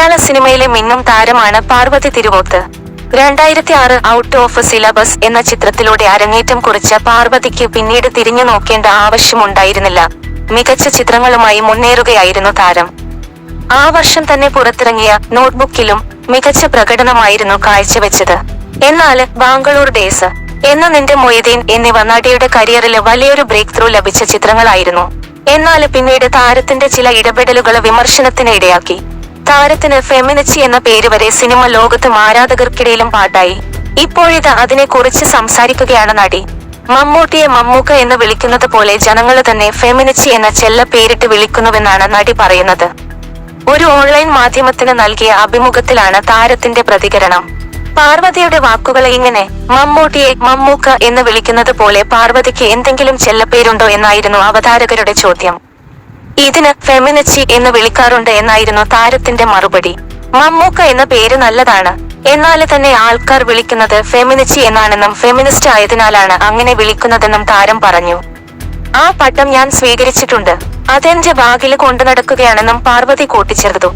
മലയാള സിനിമയിലെ മിന്നും താരമാണ് പാർവതി തിരുവോത്ത് രണ്ടായിരത്തി ആറ് ഔട്ട് ഓഫ് സിലബസ് എന്ന ചിത്രത്തിലൂടെ അരങ്ങേറ്റം കുറിച്ച പാർവതിക്ക് പിന്നീട് തിരിഞ്ഞു നോക്കേണ്ട ആവശ്യമുണ്ടായിരുന്നില്ല. മികച്ച ചിത്രങ്ങളുമായി മുന്നേറുകയായിരുന്നു താരം. ആ വർഷം തന്നെ പുറത്തിറങ്ങിയ നോട്ട്ബുക്കിലും മികച്ച പ്രകടനമായിരുന്നു കാഴ്ചവെച്ചത്. എന്നാൽ ബാംഗ്ലൂർ ഡേസ് എന്ന നിന്റെ മൊയ്തീൻ എന്നിവ നടിയുടെ കരിയറിൽ വലിയൊരു ബ്രേക്ക് ത്രൂ ലഭിച്ച ചിത്രങ്ങളായിരുന്നു. എന്നാൽ പിന്നീട് താരത്തിന്റെ ചില ഇടപെടലുകൾ വിമർശനത്തിന് ഇടയാക്കി താരത്തിന് ഫെമിനിച്ചി എന്ന പേര് വരെ സിനിമ ലോകത്തും ആരാധകർക്കിടയിലും പാട്ടായി. ഇപ്പോഴിത് അതിനെക്കുറിച്ച് സംസാരിക്കുകയാണ് നടി. മമ്മൂട്ടിയെ മമ്മൂക്ക എന്ന് വിളിക്കുന്നത് പോലെ ജനങ്ങൾ തന്നെ ഫെമിനിച്ചി എന്ന ചെല്ല പേരിട്ട് വിളിക്കുന്നുവെന്നാണ് നടി പറയുന്നത്. ഒരു ഓൺലൈൻ മാധ്യമത്തിന് നൽകിയ അഭിമുഖത്തിലാണ് താരത്തിന്റെ പ്രതികരണം. പാർവതിയുടെ വാക്കുകൾ ഇങ്ങനെ മമ്മൂട്ടിയെ മമ്മൂക്ക എന്ന് വിളിക്കുന്നത് പോലെ പാർവതിക്ക് എന്തെങ്കിലും ചെല്ലപ്പേരുണ്ടോ എന്നായിരുന്നു അവതാരകരുടെ ചോദ്യം. ഇതിന് ഫെമിനച്ചി എന്ന് വിളിക്കാറുണ്ട് എന്നായിരുന്നു താരത്തിന്റെ മറുപടി. മമ്മൂക്ക എന്ന പേര് നല്ലതാണ്. എന്നാൽ തന്നെ ആൾക്കാർ വിളിക്കുന്നത് ഫെമിനിച്ചി എന്നാണെന്നും ഫെമിനിസ്റ്റ് ആയതിനാലാണ് അങ്ങനെ വിളിക്കുന്നതെന്നും താരം പറഞ്ഞു. ആ പട്ടം ഞാൻ സ്വീകരിച്ചിട്ടുണ്ട്. അതെന്റെ ബാഗിൽ കൊണ്ടു നടക്കുകയാണെന്നും പാർവതി കൂട്ടിച്ചേർത്തു.